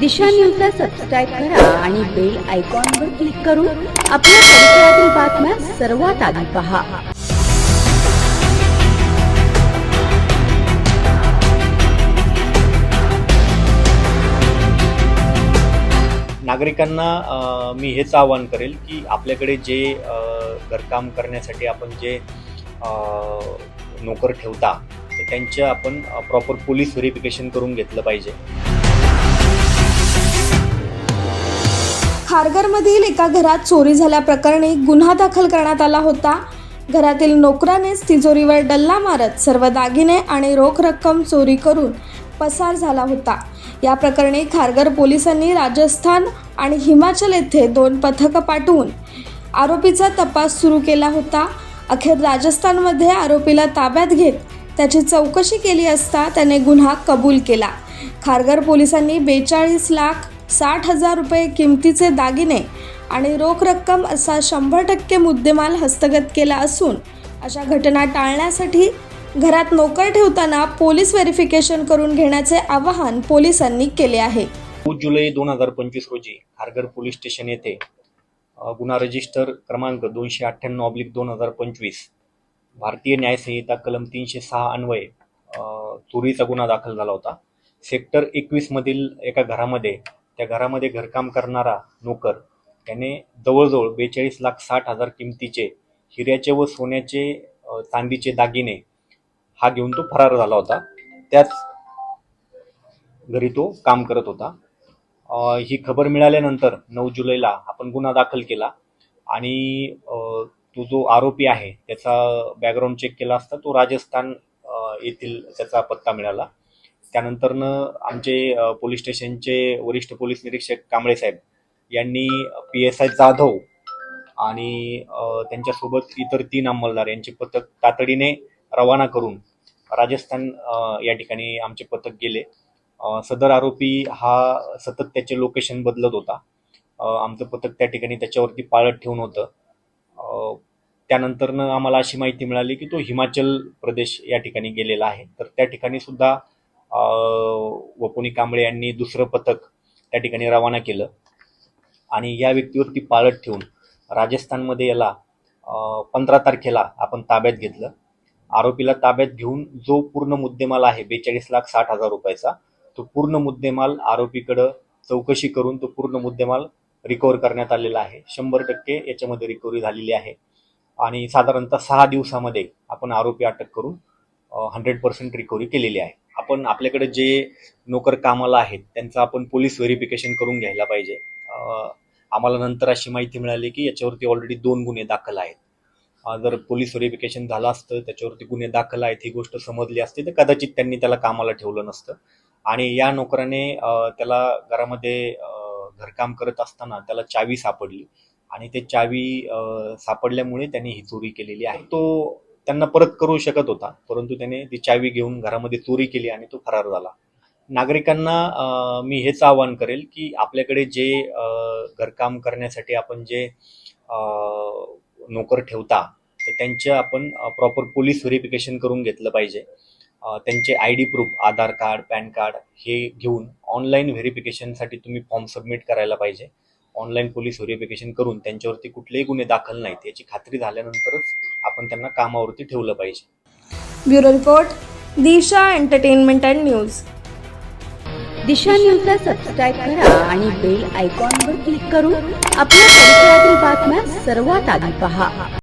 दिशा न्यूजला सबस्क्राईब करा आणि बेल आयकॉनवर क्लिक करून आपल्या परिसरातील बातम्या सर्वात आधी पहा. नागरिकांना मी हेच आवाहन करेल की आपल्याकडे जे घरकाम करण्यासाठी आपण जे नोकर ठेवता तर त्यांचं आपण प्रॉपर पोलीस व्हेरिफिकेशन करून घेतलं पाहिजे. खारघरमधील एका घरात चोरी झाल्याप्रकरणी गुन्हा दाखल करण्यात आला होता. घरातील नोकरानेच तिजोरीवर डल्ला मारत सर्व दागिने आणि रोख रक्कम चोरी करून पसार झाला होता. या प्रकरणी खारघर पोलिसांनी राजस्थान आणि हिमाचल येथे दोन पथकं पाठवून आरोपीचा तपास सुरू केला होता. अखेर राजस्थानमध्ये आरोपीला ताब्यात घेत त्याची चौकशी केली असता त्याने गुन्हा कबूल केला. खारघर पोलिसांनी बेचाळीस लाख साठ हजार रुपये किमतीचे दागिने आणि रोख रक्कम असा शंभर टक्के मुद्देमाल हस्तगत केला असून अशा घटना टाळण्यासाठी घरात नोकर ठेवताना पोलीस व्हेरिफिकेशन करून घेण्याचे आवाहन पोलिसांनी केले आहे. नऊ जुलै दोन हजार पंचवीस रोजी खारघर पोलीस स्टेशन येथे गुन्हा रजिस्टर क्रमांक दोनशे अठ्ठ्याण्णव ऑब्लिक दोन हजार पंचवीस भारतीय न्यायसंहिता कलम तीनशे सहा अन्वये चोरीचा गुन्हा दाखल झाला होता. सेक्टर एकवीसमधील एका घरामध्ये त्या घरामध्ये घरकाम करणारा नोकर त्याने जवळजवळ बेचाळीस लाख साठ हजार किमतीचे हिऱ्याचे व सोन्याचे चांदीचे दागिने हा घेऊन तो फरार झाला होता. त्याच घरी तो काम करत होता. ही खबर मिळाल्यानंतर नऊ जुलैला आपण गुन्हा दाखल केला आणि तो जो आरोपी आहे त्याचा बॅकग्राऊंड चेक केला असता तो राजस्थान येथील त्याचा पत्ता मिळाला. त्यानंतरनं आमचे पोलीस स्टेशनचे वरिष्ठ पोलीस निरीक्षक कांबळे साहेब यांनी पी एस आय जाधव आणि त्यांच्यासोबत इतर तीन अंमलदार यांचे पथक तातडीने रवाना करून राजस्थान या ठिकाणी आमचे पथक गेले. सदर आरोपी हा सतत त्याचे लोकेशन बदलत होता. आमचं पथक त्या ठिकाणी त्याच्यावरती पाळत ठेवून होतं. त्यानंतरनं आम्हाला अशी माहिती मिळाली की तो हिमाचल प्रदेश या ठिकाणी गेलेला आहे. तर त्या ठिकाणी सुद्धा अ, वपुनी कांबळे यांनी दुसरं पथक त्या ठिकाणी रवाना केलं. आणि या व्यक्तीवरती पाळत ठेवून राजस्थानमध्ये याला पंधरा तारखेला आपण ताब्यात घेतलं. आरोपीला ताब्यात घेऊन जो पूर्ण मुद्देमाल आहे बेचाळीस लाख साठ हजार रुपयाचा तो पूर्ण मुद्देमाल आरोपीकडं चौकशी करून तो पूर्ण मुद्देमाल रिकवर करण्यात आलेला आहे. शंभर टक्के याच्यामध्ये रिकव्हरी झालेली आहे. आणि साधारणतः सहा दिवसामध्ये आपण आरोपी अटक करून हंड्रेड पर्सेंट रिकव्हरी केलेली आहे. आपण आपल्याकडे जे नोकर कामाला आहेत त्यांचं आपण पोलीस व्हेरिफिकेशन करून घ्यायला पाहिजे. आम्हाला नंतर अशी माहिती मिळाली की याच्यावरती ऑलरेडी दोन गुन्हे दाखल आहेत. जर पोलीस व्हेरिफिकेशन झालं असतं त्याच्यावरती गुन्हे दाखल आहेत ही गोष्ट समजली असती तर कदाचित त्यांनी त्याला कामाला ठेवलं नसतं. आणि या नोकराने त्याला घरामध्ये घरकाम करत असताना त्याला चावी सापडली. आणि ते चावी सापडल्यामुळे त्यांनी ही चोरी केलेली आहे. तो त्यांना परत करू शकत होता. परंतु त्याने ती चावी घेऊन घरामध्ये चोरी केली आणि तो फरार झाला. नागरिकांना मी हेच आवाहन करेल की आपल्याकडे जे घरकाम करण्यासाठी आपण जे नोकर ठेवता तर त्यांचं आपण प्रॉपर पोलीस व्हेरिफिकेशन करून घेतलं पाहिजे. त्यांचे I D proof Aadhaar card PAN card हे घेऊन ऑनलाईन व्हेरिफिकेशनसाठी तुम्ही फॉर्म सबमिट करायला पाहिजे. ऑनलाईन पोलीस व्हेरिफिकेशन करून त्यांच्यावरती कुठलेही गुन्हे दाखल नाहीत. याची खात्री झाल्यानंतरच आपण त्यांना कामावरती ठेवलं पाहिजे. Bureau report Disha entertainment and news. Disha न्यूजला सबस्क्राईब करा आणि बेल आयकॉनवर क्लिक करून आपल्या परिसरातील बातम्या सर्वात आधी पहा.